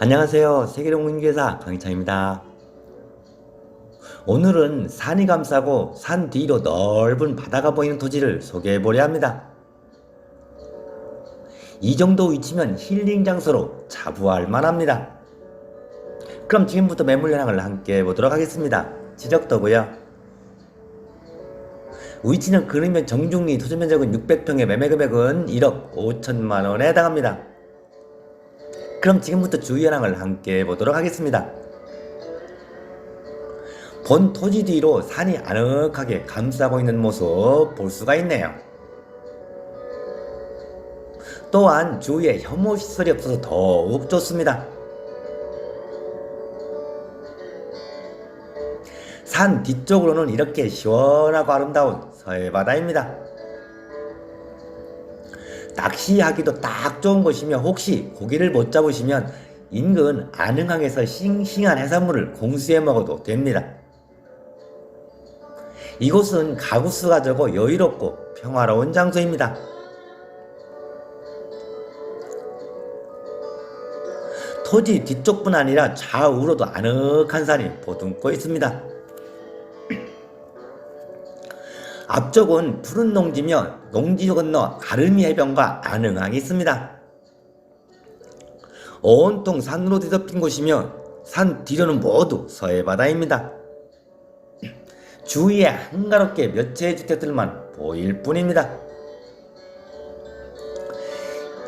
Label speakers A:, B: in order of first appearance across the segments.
A: 안녕하세요. 세계동문교사 강희창입니다. 오늘은 산이 감싸고 산 뒤로 넓은 바다가 보이는 토지를 소개해 보려 합니다. 이 정도 위치면 힐링 장소로 자부할 만합니다. 그럼 지금부터 매물 현황을 함께 보도록 하겠습니다. 지적도고요. 위치는 그러면 정중리 토지 면적은 600평에 매매 금액은 1억 5천만 원에 해당합니다. 그럼 지금부터 주의 현황을 함께 보도록 하겠습니다. 본 토지 뒤로 산이 아늑하게 감싸고 있는 모습 볼 수가 있네요. 또한 주위에 혐오 시설이 없어서 더욱 좋습니다. 산 뒤쪽으로는 이렇게 시원하고 아름다운 서해바다입니다. 낚시하기도 딱 좋은 곳이며 혹시 고기를 못 잡으시면 인근 안흥항에서 싱싱한 해산물을 공수해 먹어도 됩니다. 이곳은 가구 수가 적어 여유롭고 평화로운 장소입니다. 토지 뒤쪽뿐 아니라 좌우로도 아늑한 산이 보듬고 있습니다. 앞쪽은 푸른 농지며 농지 건너 아름이 해변과 안흥항이 있습니다. 온통 산으로 뒤덮인 곳이며 산 뒤로는 모두 서해바다입니다. 주위에 한가롭게 몇 채의 주택들만 보일 뿐입니다.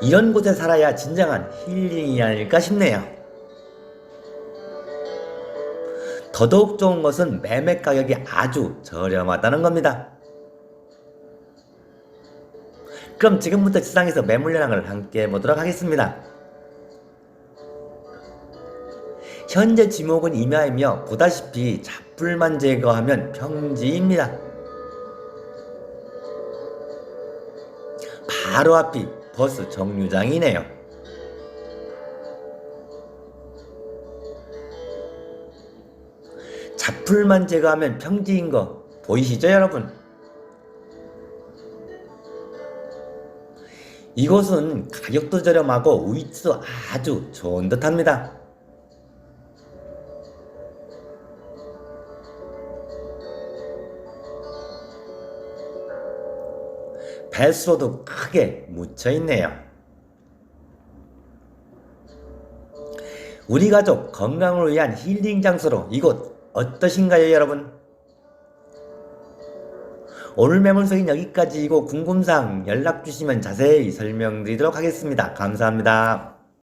A: 이런 곳에 살아야 진정한 힐링이 아닐까 싶네요. 더더욱 좋은 것은 매매 가격이 아주 저렴하다는 겁니다. 그럼 지금부터 지상에서 매물 현황을 함께 보도록 하겠습니다. 현재 지목은 임야이며 보다시피 잡풀만 제거하면 평지입니다. 바로 앞이 버스 정류장이네요. 잡풀만 제거하면 평지인 거 보이시죠 여러분? 이곳은 가격도 저렴하고 위치도 아주 좋은 듯 합니다. 배수로도 크게 묻혀 있네요. 우리 가족 건강을 위한 힐링 장소로 이곳 어떠신가요, 여러분? 오늘 매물소인 여기까지이고 궁금사항 연락 주시면 자세히 설명드리도록 하겠습니다. 감사합니다.